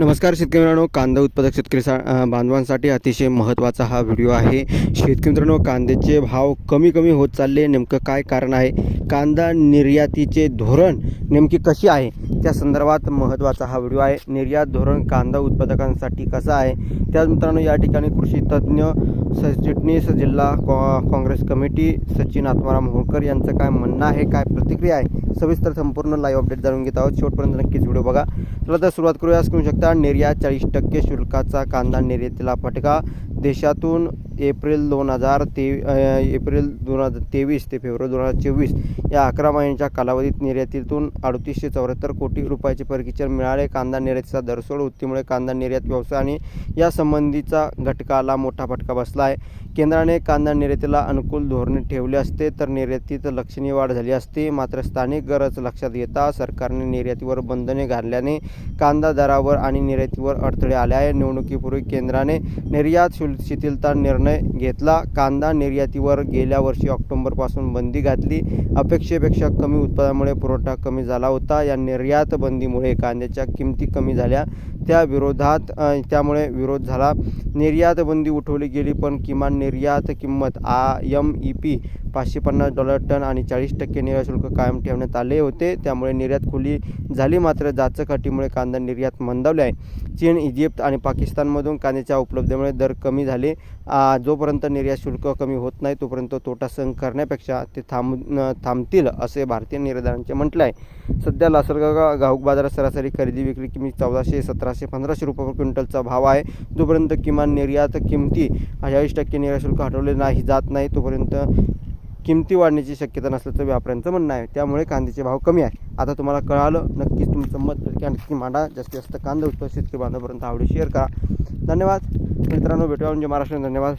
नमस्कार शेतकरी मित्रांनो कांदा उत्पादक शेतकरी सा बांधवांसाठी अतिशय महत्त्वाचा हा व्हिडिओ आहे. शेतकरी मित्रांनो कांद्याचे भाव कमी कमी होत चालले. नेमकं काय कारण आहे? कांदा निर्यातीचे धोरण नेमकी कशी आहे? त्या संदर्भात महत्त्वाचा हा व्हिडिओ आहे. निर्यात धोरण कांदा उत्पादकांसाठी कसं आहे? त्याच मित्रांनो या ठिकाणी कृषी तज्ज्ञ सरचिटणीस जिल्हा कॉ काँग्रेस कमिटी सचिन आत्माराम होळकर यांचं काय म्हणणं आहे काय प्रतिक्रिया आहे? सविस्तर संपूर्ण लाईव्ह अपडेट जाणून घेत आहोत. शेवटपर्यंत नक्कीच व्हिडिओ बघा. चला तर सुरुवात करूया. करू शकता निर्यात चाळीस टक्के शुल्काचा कांदा निर्यातीला फटका. देशातून एप्रिल दोन हजार ते एप्रिल दोन हजार तेवीस ते फेब्रुवारी दोन हजार चोवीस या अकरा महिन्यांच्या कालावधीत निर्यातीतून अडतीसशे चौऱ्याहत्तर कोटी रुपयाचे परकीचर मिळाले. कांदा निर्यातीचा दरसोड वृत्तीमुळे कांदा निर्यात व्यवसाय आणि यासंबंधीचा घटकाला मोठा फटका बसला आहे. केंद्राने कांदा निर्यातीला अनुकूल धोरणे ठेवले असते तर निर्यातीत लक्षणीय वाढ झाली असती. मात्र स्थानिक गरज लक्षात घेता सरकारने निर्यातीवर बंधने घातल्याने कांदा दरावर आणि निर्यातीवर अडथळे आले आहे निवडणुकीपूर्वी केंद्राने निर्यात शुल्क शिथिलता निर्णय घेतला. कांदा निर्यातीवर गेल्या वर्षी ऑक्टोबरपासून बंदी घातली. अपेक्षेपेक्षा कमी उत्पादनामुळे पुरवठा कमी झाला होता. या निर्यात बंदीमुळे कांद्याच्या किमती कमी झाल्या. त्या विरोधात त्यामुळे विरोध झाला. निर्यात बंदी उठवली गेली पण किमान निर्यात किंमत आ एम ई पी पाचशे पन्नास डॉलर टन आणि चाळीस टक्के निर्यात शुल्क कायम ठेवण्यात आले होते. त्यामुळे निर्यात खुली झाली. मात्र जाचक अटीमुळे कांदा निर्यात मंदावले आहे. चीन इजिप्त आणि पाकिस्तानमधून कांद्याच्या उपलब्धतेमुळे दर कमी झाले. जोपर्यंत निर्यात शुल्क कमी होत नाही तोपर्यंत तोटा सहन करण्यापेक्षा ते थांब थांबतील असे भारतीय निर्यातदारांचे म्हटलं आहे. सध्या लासलगाव घाऊक बाजारात सरासरी खरेदी विक्री किमी चौदाशे सतराशे पंधराशे रुपये पर क्विंटलचा भाव आहे. जोपर्यंत किमान निर्यात किमती चाळीस टक्के निर्यात शुल्क हटवले नाही जात नाही तोपर्यंत किमती वाढण्याची शक्यता नसल्याचं व्यापाऱ्यांचं म्हणणं आहे. त्यामुळे कांद्याचे भाव कमी आहे. आता तुम्हाला कळालं नक्कीच तुमचं मत नक्की मांडा जास्तीत जास्त कांदा उत्पादक शेतकरी बांधवापर्यंत आवडी शेअर करा. धन्यवाद. मित्रांनो भेटूया म्हणजे महाराष्ट्र धन्यवाद.